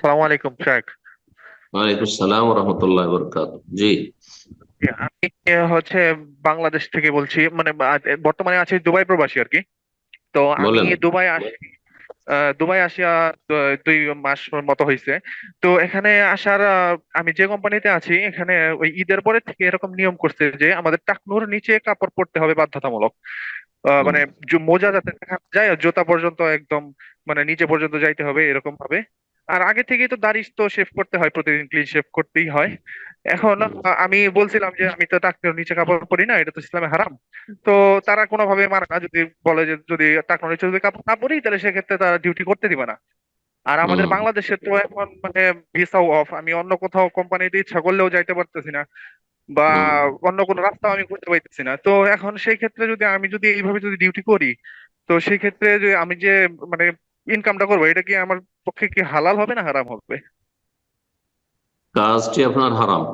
সালাম আলাইকুম শেখ ওয়ালাইকুম সালাম রহমতুল্লাহ বরকাত। জি। আমি হচ্ছে বাংলাদেশ থেকে বলছি মানে বর্তমানে আছি দুবাই প্রবাসী আর কি। তো আমি দুবাই আসি দুবাই আসিয়া দুই মাস মতো হয়েছে তো এখানে আসার আমি যে কোম্পানিতে আছি এখানে ওই ঈদের পরে থেকে এরকম নিয়ম করছে যে আমাদের টাকনুর নিচে কাপড় পরতে হবে বাধ্যতামূলক। আহ, মানে মোজা যাতে দেখা যায় জুতা পর্যন্ত একদম মানে নিচে পর্যন্ত যাইতে হবে এরকম ভাবে। আর আগে থেকেই তো দাড়ি তো শেভ করতে হয় প্রতিদিন ক্লিন শেভ করতেই হয়। এখন আমি বলছিলাম যে আমি তো টাকনুর নিচে কাপড় পরি না এটা তো ইসলামে হারাম। তো তারা কোনোভাবে মানে না যদি বলে যে যদি টাকনুর নিচে যদি কাপড় না পরি তাহলে সেক্ষেত্রে তারা ডিউটি করতে দিবে না। আর আমাদের বাংলাদেশে তো এখন মানে ভিসাও অফ আমি অন্য কোথাও কোম্পানিতে ইচ্ছা করলেও যাইতে পারতেছি না বা অন্য কোনো রাস্তাও আমি খুঁজে পাইতেছি না। তো এখন সেই ক্ষেত্রে যদি আমি যদি এইভাবে যদি ডিউটি করি তো সেই ক্ষেত্রে যে আমি যে মানে ইনকামটা করব, এটা কি আমার পক্ষে কি হালাল হবে না হারাম হবে? কাজটি আপনার হারাম।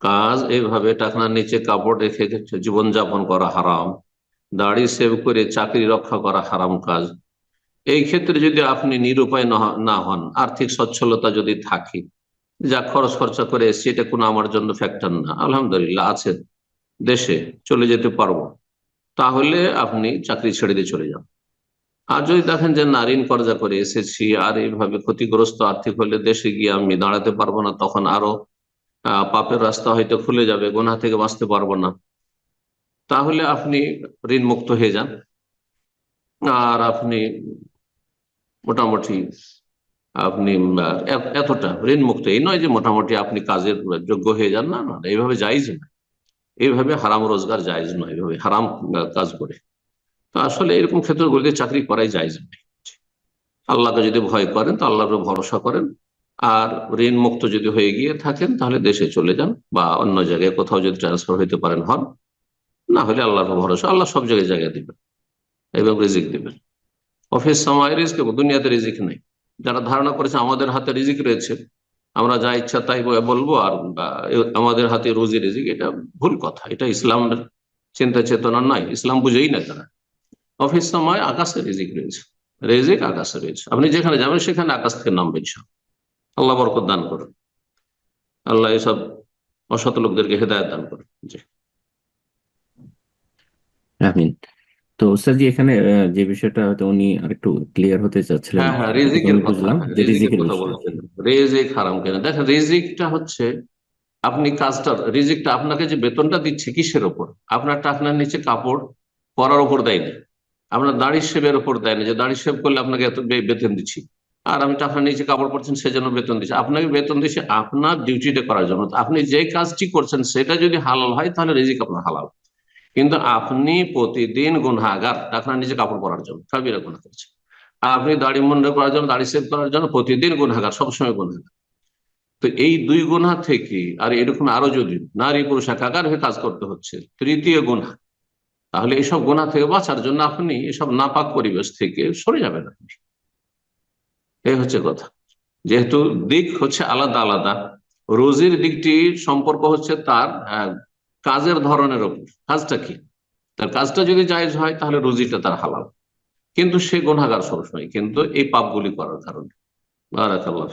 কাজ এইভাবে টাকনার নিচে কাপড় রেখে জীবনযাপন করা হারাম, দাড়ি সেভ করে চাকরি রক্ষা করা হারাম কাজ। এই ক্ষেত্রে যদি আপনি নিরুপায় না- হন, আর্থিক সচ্ছলতা যদি থাকে, যা খরচ খরচা করে এসছি, এটা কোনো আমার জন্য ফ্যাক্টর না। আলহামদুলিল্লাহ, আছে। দেশে চলে যেতে পারব। তাহলে আপনি চাকরি ছেড়ে দিয়ে চলে যান। আর যদি দেখেন যে না ঋণ কর্জা করে এসেছি আর এইভাবে ক্ষতিগ্রস্ত আর্থিক হলে দেশে গিয়ে আমি দাঁড়াতে পারব না, তখন আরও পাপের রাস্তা হয়তো খুলে যাবে, গোনা থেকে বাঁচতে পারব না। তাহলে আপনি ঋণ মুক্ত হয়ে যান। আর আপনি মোটামুটি আপনি এতটা ঋণ মুক্ত এই নয় যে মোটামুটি আপনি কাজের যোগ্য হয়ে যান, না না এইভাবে জায়জ না। এইভাবে হারাম রোজগার জায়জ নয় এইভাবে হারাম কাজ করে। তো আসলে এরকম ক্ষেত্রগুলিতে চাকরি করাই যায় আল্লাহকে যদি ভয় করেন, তো আল্লাহর ভরসা করেন। আর ঋণ মুক্ত যদি হয়ে গিয়ে থাকেন, তাহলে দেশে চলে যান বা অন্য জায়গায় কোথাও যদি ট্রান্সফার হইতে পারেন হন, না হলে আল্লাহর ভরসা, আল্লাহ সব জায়গায় জায়গা দিবেন এবং রিজিক দিবেন। অফিস সময় রিজিক দুনিয়াতে রিজিক নেই। যারা ধারণা করেছে আমাদের হাতে রিজিক রয়েছে, আমরা যা ইচ্ছা তাই বলব, আর আমাদের হাতে রুজি রিজিক, এটা ভুল কথা। এটা ইসলামের চিন্তা চেতনা নাই ইসলাম বুঝেই না তারা। অফিস সময় আকাশে রিজিক রয়েছে। রেজিক আকাশে রয়েছে। আপনি যেখানে যাবেন সেখানে আকাশ থেকে নামবেন আল্লাহ বরকত দান করুন। আল্লাহ এসব অসৎ লোকদেরকে হেদায়ত দান করুন। জি। আমিন। তো স্যার জি এখানে যে বিষয়টা হয়তো উনি আরেকটু ক্লিয়ার হতে চাচ্ছিলেন হ্যাঁ হ্যাঁ রিজিকের বুঝলাম হ্যাঁ, যে রিজিকের কথা বলছেন। রেজিক হারাম কেন? দেখেন রিজিকটা হচ্ছে আপনি কাজটা রিজিকটা আপনাকে যে বেতনটা দিচ্ছে কিসের ওপর? আপনার টাকনার নিচে কাপড় পরার ওপর দেয় না। আপনার দাড়ি শেভের ওপর দেয় না। যে দাড়ি শেভ করলে আপনাকে এত বেতন দিচ্ছি। আর আমি টাকনার নিচে কাপড় পরছেন, সেজন্য বেতন দিচ্ছি। আপনাকে বেতন দিচ্ছি আপনার ডিউটিটা করার জন্য। আপনি যে কাজটি করছেন, সেটা যদি হালাল হয়, তাহলে রিজিক আপনার হালাল। কিন্তু আপনি প্রতিদিন গুনহাগার আপনার নিচে কাপড় পরার জন্য, কাবিরা গুণা করছেন। আর আপনি দাড়ি মুন্ড করার জন্য, দাড়ি সেভ করার জন্য প্রতিদিন গুনহাগার, সবসময় গুনহাগার। তো এই দুই গুণা থেকে, আর এরকম আরও যদি নারী পুরুষ একাকার হয়ে কাজ করতে হচ্ছে, তৃতীয় গুণা তাহলে এসব গুণা থেকে বাঁচার জন্য আপনি এসব নাপাক পরিবেশ থেকে সরে যাবেন আপনি। এই হচ্ছে কথা। যেহেতু দিক হচ্ছে আলাদা আলাদা রোজির দিকটি সম্পর্ক হচ্ছে তার আহ, কাজের ধরনের ওপর। কাজটা কি? তার কাজটা যদি জায়েজ হয় তাহলে রুজিটা তার হালাল। কিন্তু সে গুণাগার সবসময়। কিন্তু এই পাপগুলি করার কারণে। বারাকাল্লাহ।